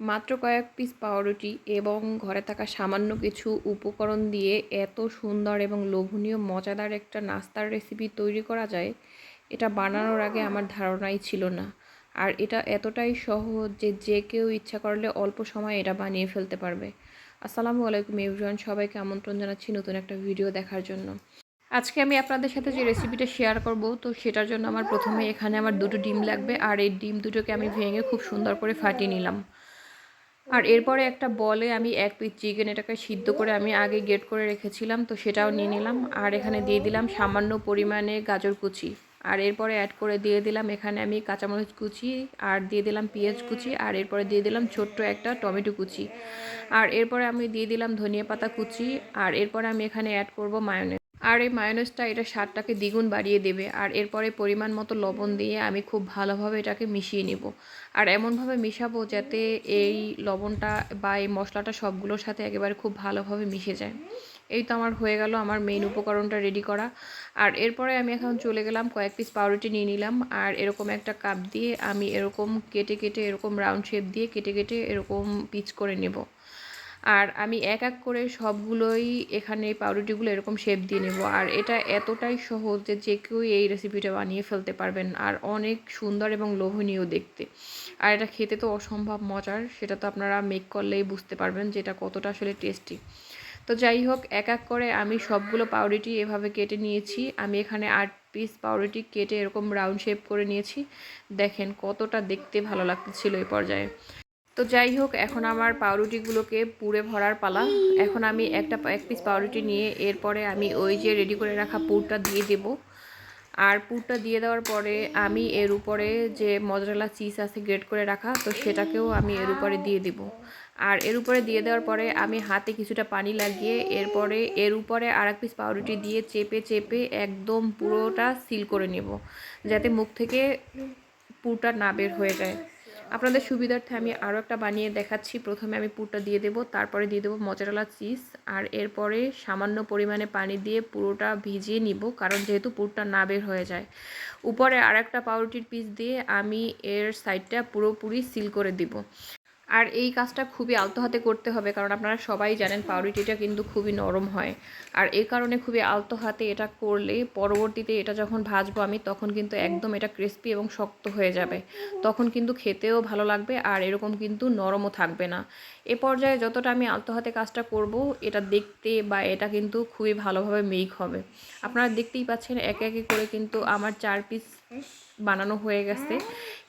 মাত্র কয়েক পিস পাউরুটি এবং ঘরে থাকা সামান্য কিছু উপকরণ দিয়ে এত সুন্দর এবং লোভনীয়, মজাদার একটা নাস্তার রেসিপি তৈরি করা যায়, এটা বানানোর আগে আমার ধারণাই ছিল না। আর এটা এতটাই সহজ যে যে কেউ ইচ্ছা করলে অল্প সময়ে এটা বানিয়ে ফেলতে পারবে। আসসালামু আলাইকুম এভরিওয়ান সবাইকে আমন্ত্রণ জানাচ্ছি নতুন একটা ভিডিও দেখার জন্য। আজকে আমি আপনাদের সাথে যে রেসিপিটা শেয়ার করব, তো সেটার জন্য আমার প্রথমে এখানে আমার দুটো ডিম লাগবে, আর এই ডিম দুটোকে আমি ভেঙে খুব সুন্দর করে ফাটিয়ে নিলাম। আর এরপরে একটা বলে আমি এক পিস চিকেন এটাকে সিদ্ধ করে আমি আগে গেট করে রেখেছিলাম, তো সেটাও নিয়ে নিলাম। আর এখানে দিয়ে দিলাম সামান্য পরিমাণে গাজর কুচি। আর এরপরে অ্যাড করে দিয়ে দিলাম এখানে আমি কাঁচামরিচ কুচি, আর দিয়ে দিলাম পেঁয়াজ কুচি, আর এরপরে দিয়ে দিলাম ছোট্ট একটা টমেটো কুচি। আর এরপরে আমি দিয়ে দিলাম ধনিয়া পাতা কুচি, আর এরপরে আমি এখানে অ্যাড করব মায়োনেজ আর এই মায়োনেজটা এটা স্বাদটাকে দ্বিগুণ বাড়িয়ে দেবে। আর এরপরে পরিমাণ মতো লবণ দিয়ে আমি খুব ভালোভাবে এটাকে মিশিয়ে নেব। আর এমনভাবে মিশাবো যাতে এই লবণটা বা এই মশলাটা সবগুলোর সাথে একেবারে খুব ভালোভাবে মিশে যায়। এই তো আমার হয়ে গেল আমার মেইন উপকরণটা রেডি করা। আর এরপরে আমি এখন চলে গেলাম, কয়েক পিস পাউরুটি নিয়ে নিলাম। আর এরকম একটা কাপ দিয়ে আমি এরকম কেটে কেটে এরকম রাউন্ড শেপ দিয়ে কেটে কেটে এরকম পিচ করে নেব। আর আমি এক এক করে সবগুলোই এখানে পাউরুটিগুলো এরকম শেপ দিয়ে নেব। আর এটা এতটাই সহজ যে যে কেউ এই রেসিপিটা বানিয়ে ফেলতে পারবেন। আর অনেক সুন্দর এবং লোভনীয় দেখতে। আর এটা খেতে তো অসম্ভব মজার, সেটা তো আপনারা মেক করলেই বুঝতে পারবেন যে এটা কতটা আসলে টেস্টি তো যাই হোক, এক এক করে আমি সবগুলো পাউরুটি এভাবে কেটে নিয়েছি। আমি এখানে আট পিস পাউরুটি কেটে এরকম রাউন্ড শেপ করে নিয়েছি। দেখেন কতটা দেখতে ভালো লাগতেছিল এই পর্যায়ে। তো যাই হোক, এখন আমার পাউরুটিগুলোকে পুড়ে ভরার পালা। এখন আমি একটা এক পিস পাউরুটি নিয়ে এরপরে আমি ওই যে রেডি করে রাখা পুরটা দিয়ে দেব। আর পুরটা দিয়ে দেওয়ার পরে আমি এর উপরে যে মজরালা চিজ আছে গ্রেড করে রাখা, তো সেটাকেও আমি এর উপরে দিয়ে দেব। আর এর উপরে দিয়ে দেওয়ার পরে আমি হাতে কিছুটা পানি লাগিয়ে এরপরে এর উপরে আর এক পিস পাউরুটি দিয়ে চেপে চেপে একদম পুরোটা সিল করে নেব, যাতে মুখ থেকে পুরটা না বের হয়ে যায়। আপনাদের সুবিধার্থে আমি আরও একটা বানিয়ে দেখাচ্ছি। প্রথমে আমি পুরটা দিয়ে দেব, তারপরে দিয়ে দেবো মজারালা চিজ আর এরপরে সামান্য পরিমাণে পানি দিয়ে পুরোটা ভিজিয়ে নিব, কারণ যেহেতু পুরটা না বের হয়ে যায়। উপরে আর একটা পাউরুটির পিস দিয়ে আমি এর সাইডটা পুরোপুরি সিল করে দিব। আর এই কাজটা খুবই আলতো হাতে করতে হবে, কারণ আপনারা সবাই জানেন পাউরুটিটা কিন্তু খুবই নরম হয়। আর এই কারণে খুবই আলতো হাতে এটা করলে পরবর্তীতে এটা যখন ভাজবো আমি, তখন কিন্তু একদম এটা ক্রিস্পি এবং শক্ত হয়ে যাবে। তখন কিন্তু খেতেও ভালো লাগবে আর এরকম কিন্তু নরমও থাকবে না। এ পর্যায়ে যতটা আমি আলতো হাতে কাজটা করব, এটা দেখতে বা এটা কিন্তু খুবই ভালোভাবে মেক হবে। আপনারা দেখতেই পাচ্ছেন একে একে করে কিন্তু আমার চার পিস বানানো হয়ে গেছে।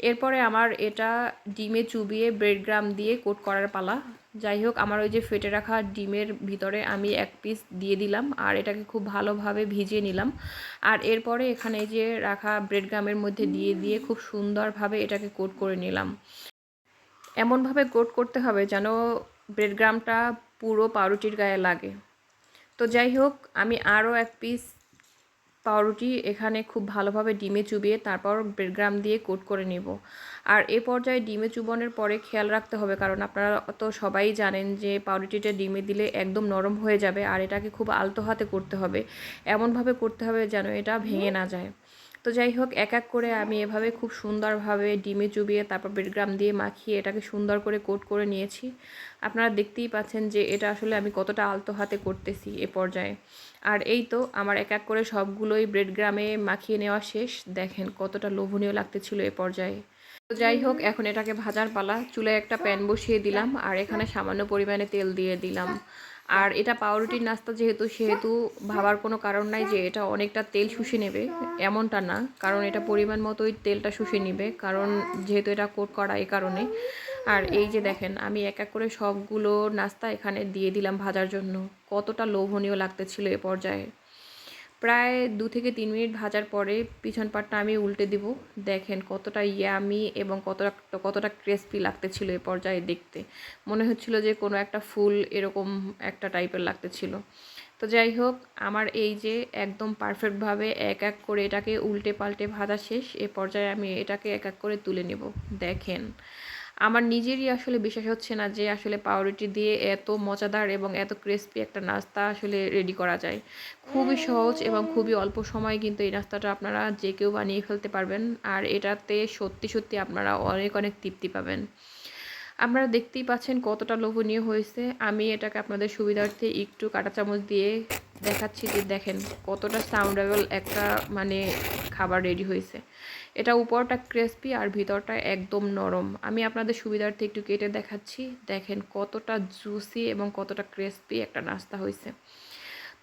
এরপরে আমার এটা ডিমে চুবিয়ে ব্রেড গ্রাম দিয়ে কোট করার পালা। যাই হোক, আমার ওই যে ফেটে রাখা ডিমের ভিতরে আমি এক পিস দিয়ে দিলাম আর এটাকে খুব ভালোভাবে ভিজিয়ে নিলাম। আর এরপরে এখানে যে রাখা ব্রেড গ্রামের মধ্যে দিয়ে দিয়ে খুব সুন্দরভাবে এটাকে কোট করে নিলাম। এমনভাবে কোট করতে হবে যেন ব্রেড গ্রামটা পুরো পাউরুটির গায়ে লাগে। তো যাই হোক, আমি আরও এক পিস পাউরুটি এখানে খুব ভালোভাবে ডিমে চুবিয়ে তারপর ব্রেডগ্রাম দিয়ে কোট করে নেব। আর এ পর্যায়ে ডিমে চুবনের পরে খেয়াল রাখতে হবে, কারণ আপনারা তো সবাই জানেন যে পাউরুটিটা ডিমে দিলে একদম নরম হয়ে যাবে আর এটাকে খুব আলতো হাতে করতে হবে। এমনভাবে করতে হবে যেন এটা ভেঙে না যায়। তো যাই হোক, এক এক করে আমি এভাবে খুব সুন্দরভাবে ডিমে চুবিয়ে, তারপর বেডগ্রাম দিয়ে মাখিয়ে এটাকে সুন্দর করে কোট করে নিয়েছি। আপনারা দেখতেই পাচ্ছেন যে এটা আসলে আমি কতটা আলতো হাতে করতেছি এ পর্যায়ে। আর এই তো আমার এক এক করে সবগুলোই ব্রেডগ্রামে মাখিয়ে নেওয়া শেষ। দেখেন কতটা লোভনীয় লাগতেছিল এ পর্যায়ে। তো যাই হোক, এখন এটাকে ভাজার পালা। চুলায় একটা প্যান বসিয়ে দিলাম আর এখানে সামান্য পরিমাণে তেল দিয়ে দিলাম। আর এটা পাউরুটির নাস্তা যেহেতু, সেহেতু ভাবার কোনো কারণ নাই যে এটা অনেকটা তেল শুষে নেবে, এমনটা না। কারণ এটা পরিমাণ মতোই তেলটা শুষে নেবে, কারণ যেহেতু এটা কোট করা এ কারণে। আর এই যে দেখেন, আমি এক এক করে সবগুলো নাস্তা এখানে দিয়ে দিলাম ভাজার জন্য। কতটা লোভনীয় লাগতেছিল এ পর্যায়ে। প্রায় দু থেকে তিন মিনিট ভাজার পরে পিছন পাটটা আমি উল্টে দিব। দেখেন কতটা ইয়ামি এবং কতটা কতটা ক্রেসপি লাগতেছিল এ পর্যায়ে দেখতে। মনে হচ্ছিল যে কোনো একটা ফুল এরকম একটা টাইপের লাগতেছিল। তো যাই হোক, আমার এই যে একদম পারফেক্টভাবে এক এক করে এটাকে উল্টে পাল্টে ভাজা শেষ, এ পর্যায়ে আমি এটাকে এক এক করে তুলে নেব। দেখেন আমার নিজেরই আসলে বিশ্বাস হচ্ছে না যে আসলে পাউরুটি দিয়ে এত মজাদার এবং এত ক্রিস্পি একটা নাস্তা আসলে রেডি করা যায়। খুবই সহজ এবং খুবই অল্প সময়ে কিন্তু এই নাস্তাটা আপনারা যে কেউ বানিয়ে ফেলতে পারবেন আর এটাতে সত্যি সত্যি আপনারা অনেক অনেক তৃপ্তি পাবেন। আপনারা দেখতেই পাচ্ছেন কতটা লোভনীয় হয়েছে। আমি এটাকে আপনাদের সুবিধার্থে একটু কাঁটা চামচ দিয়ে দেখাচ্ছি যে দেখেন কতটা সাউন্ডেবল একটা মানে খাবার রেডি হয়েছে। এটা উপরটা ক্রেসপি আর ভিতরটা একদম নরম। আমি আপনাদের সুবিধার্থে একটু কেটে দেখাচ্ছি। দেখেন কতটা জুসি এবং কতটা ক্রেসপি একটা নাস্তা হয়েছে।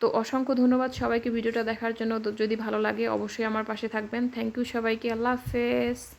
তো অসংখ্য ধন্যবাদ সবাইকে ভিডিওটা দেখার জন্য। যদি ভালো লাগে অবশ্যই আমার পাশে থাকবেন। থ্যাংক ইউ সবাইকে। আল্লাহ হাফেজ।